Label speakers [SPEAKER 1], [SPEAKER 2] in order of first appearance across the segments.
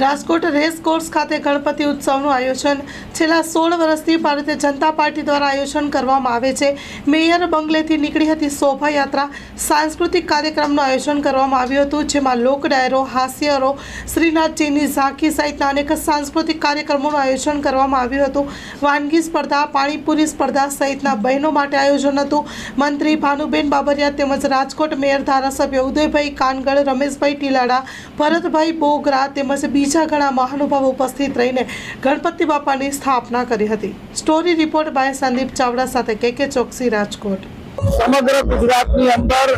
[SPEAKER 1] Rajkot race course ખાતે ગણપતિ ઉત્સવનું આયોજન છેલ્લા સોળ વર્ષથી ભારતીય જનતા પાર્ટી દ્વારા આયોજન કરવામાં આવે છે. મેયર બંગલેથી નીકળી હતી શોભાયાત્રા. સાંસ્કૃતિક કાર્યક્રમનું આયોજન કરવામાં આવ્યું હતું, જેમાં લોક ડાયરો, હાસ્યરો, શ્રીનાથજીની ઝાંખી સહિતના અનેક સાંસ્કૃતિક કાર્યક્રમોનું આયોજન કરવામાં આવ્યું હતું. વાનગી સ્પર્ધા, પાણીપુરી સ્પર્ધા સહિતના બહેનો માટે આયોજન હતું. મંત્રી ભાનુબેન બાબરિયા તેમજ રાજકોટ મેયર ધારાસભ્ય ઉદયભાઈ કાનગળ, રમેશભાઈ ટીલાડા, ભરતભાઈ બોગરા તેમજ બીજા ઘણા મહાનુભાવો ઉપસ્થિત રહીને ગણપતિ બાપાની સ્થાપના કરી હતી. Story report by Sandeep Chavda સાથે કે ચોકસી રાજકોટ.
[SPEAKER 2] સમગ્ર ગુજરાતની અંદર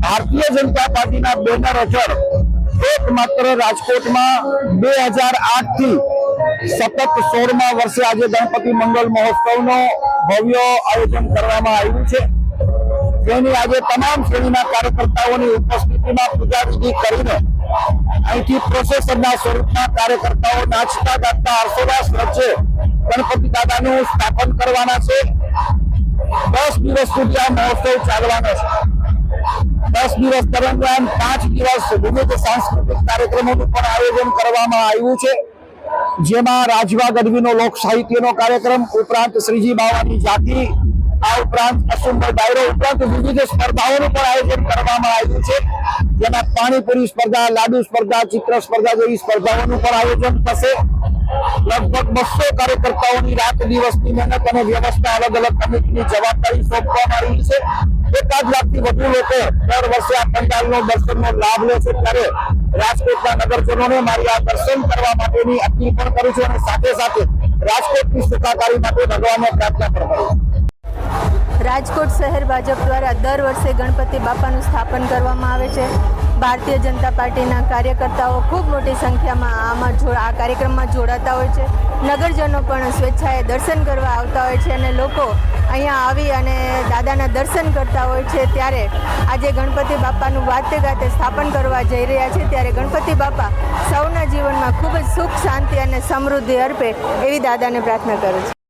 [SPEAKER 2] ભારતીય જનતા પાર્ટીના બેનર હેઠળ એકમાત્ર રાજકોટમાં બે હજાર આઠથી સતત સોળમા વર્ષે આજે ગણપતિ મંગલ મહોત્સવનો ભવ્ય આયોજન કરવામાં આવ્યું છે. જેની આજે તમામ શ્રેણીના કાર્યકર્તાઓની ઉપસ્થિતિમાં પૂજા કરીને અહીંથી પ્રોસેસરના સ્વરૂપના કાર્યકર્તાઓ નાચતા ગાતા હર્ષોલ્લાસ વચ્ચે ગણપતિ દાદાનું સ્થાપન કરવાના છે. દસ દિવસ સુધી આ મહોત્સવ ચાલવાનો છે. દસ દિવસ દરમિયાન પાંચ દિવસ વિવિધ સાંસ્કૃતિક કાર્યક્રમોનું પણ આયોજન કરવામાં આવ્યું છે. જેમાં રાજવા ગઢવીનો લોક સાહિત્યનો કાર્યક્રમ, ઉપરાંત શ્રીજી બાવાની જાતિ આ ઉપરાંત અસુંબર ડાયરો, ઉપરાંત વિવિધ સ્પર્ધાઓનું પણ આયોજન કરવામાં આવ્યું છે. જેમાં પાણીપુરી સ્પર્ધા, લાડુ સ્પર્ધા, ચિત્ર સ્પર્ધા જેવી સ્પર્ધાઓનું પણ આયોજન થશે. લગભગ બસો કાર્યકર્તાઓની રાત દિવસની મહેનત અને વ્યવસ્થા અલગ અલગ કમિટીની જવાબદારી સોંપવામાં આવી છે. એકાદ લાખથી વધુ લોકો દર વર્ષે આ પંડાલનો દર્શનનો લાભ લે છે. ત્યારે રાજકોટના નગરજનોને મારી આ દર્શન કરવા માટેની અપીલ પણ કરું છું અને સાથે સાથે રાજકોટની સુખાકારી માટે ભગવાનને પ્રાર્થના પણ કરું છું.
[SPEAKER 3] રાજકોટ શહેર ભાજપ દ્વારા દર વર્ષે ગણપતિ બાપાનું સ્થાપન કરવામાં આવે છે. ભારતીય જનતા પાર્ટીના કાર્યકર્તાઓ ખૂબ મોટી સંખ્યામાં આમાં જો, આ કાર્યક્રમમાં જોડાતા હોય છે. નગરજનો પણ સ્વેચ્છાએ દર્શન કરવા આવતા હોય છે અને લોકો અહીંયા આવી અને દાદાના દર્શન કરતા હોય છે. ત્યારે આજે ગણપતિ બાપાનું વાતે ગાતે સ્થાપન કરવા જઈ રહ્યા છે. ત્યારે ગણપતિ બાપા સૌના જીવનમાં ખૂબ જ સુખ, શાંતિ અને સમૃદ્ધિ અર્પે એવી દાદાને પ્રાર્થના કરું છું.